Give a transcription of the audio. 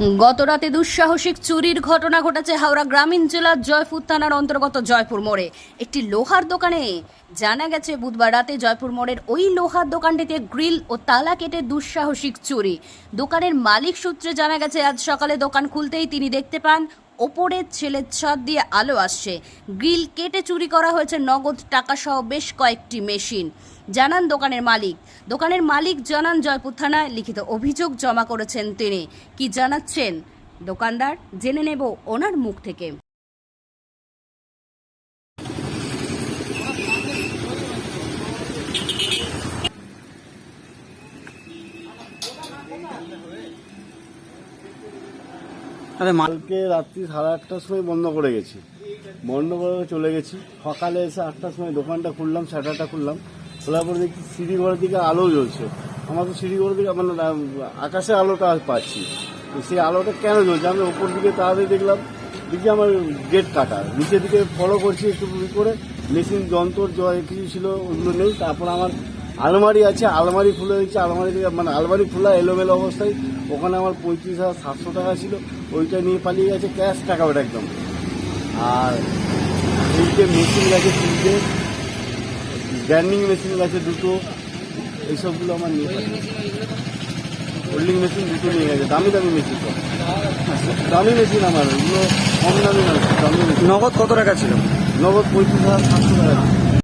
গতরাতে দুঃসাহসিক চুরির ঘটনা ঘটেছে হাওড়া গ্রামীণ জেলার জয়পুর থানার অন্তর্গত জয়পুর মোড়ে। একটি লোহার দোকানে জানা গেছে, বুধবার রাতে জয়পুর মোড়ের ওই লোহার দোকানটিতে গ্রিল ও তালা কেটে দুঃসাহসিক চুরি। দোকানের মালিক সূত্রে জানা গেছে, আজ সকালে দোকান খুলতেই তিনি দেখতে পান ওপরের ছেলের ছাদ দিয়ে আলো আসছে। গ্রিল কেটে চুরি করা হয়েছে নগদ টাকা সহ বেশ কয়েকটি মেশিন। জানান দোকানের মালিক। দোকানের মালিক জানান জয়পুর থানায় লিখিত অভিযোগ জমা করেছেন তিনি। কি জানাচ্ছেন? দোকানদার, জেনে নেব ওনার মুখ থেকে। আরে মা কালকে রাত্রি সাড়ে আটটার সময় বন্ধ করে গেছি। বন্ধ করে চলে গেছি। সকালে এসে আটটার সময় দোকানটা খুললাম শাটারটা খুললাম। খোলার পরে দেখছি সিঁড়ি ঘরের দিকে আলো জ্বলছে। আমার তো সিঁড়ি ঘরের দিকে মানে আহ, আকাশের আলোটা পাচ্ছি সেই আলোটা কেন জ্বলছে? আমি ওপর দিকে তাড়াতাড়ি দেখলাম দেখি আমার গেট কাটা। নিচের দিকে ফলো করছি একটু করে। মেশিন যন্ত্র কিছু ছিল ওগুলো নেই। তারপর আমার আলমারি আছে আলমারি খুলে দিচ্ছে আলমারি থেকে মানে আলমারি খোলা এলোমেলো অবস্থায়। ওখানে আমার পঁয়ত্রিশ হাজার সাতশো টাকা ছিল ওইটা নিয়ে পালিয়ে গেছে ক্যাশ টাকা ওটা একদম। আর তিনটে মেশিন গেছে তিনটে গ্র্যান্ডিং মেশিন গেছে দুটো এইসবগুলো আমার নিয়ে হোল্ডিং মেশিন দুটো নিয়ে গেছে দামি দামি মেশিন তো দামি মেশিন আমার ওগুলো কম দামি না দামি নগদ কত টাকা ছিল? নগদ পঁয়ত্রিশ হাজার সাতশো টাকা।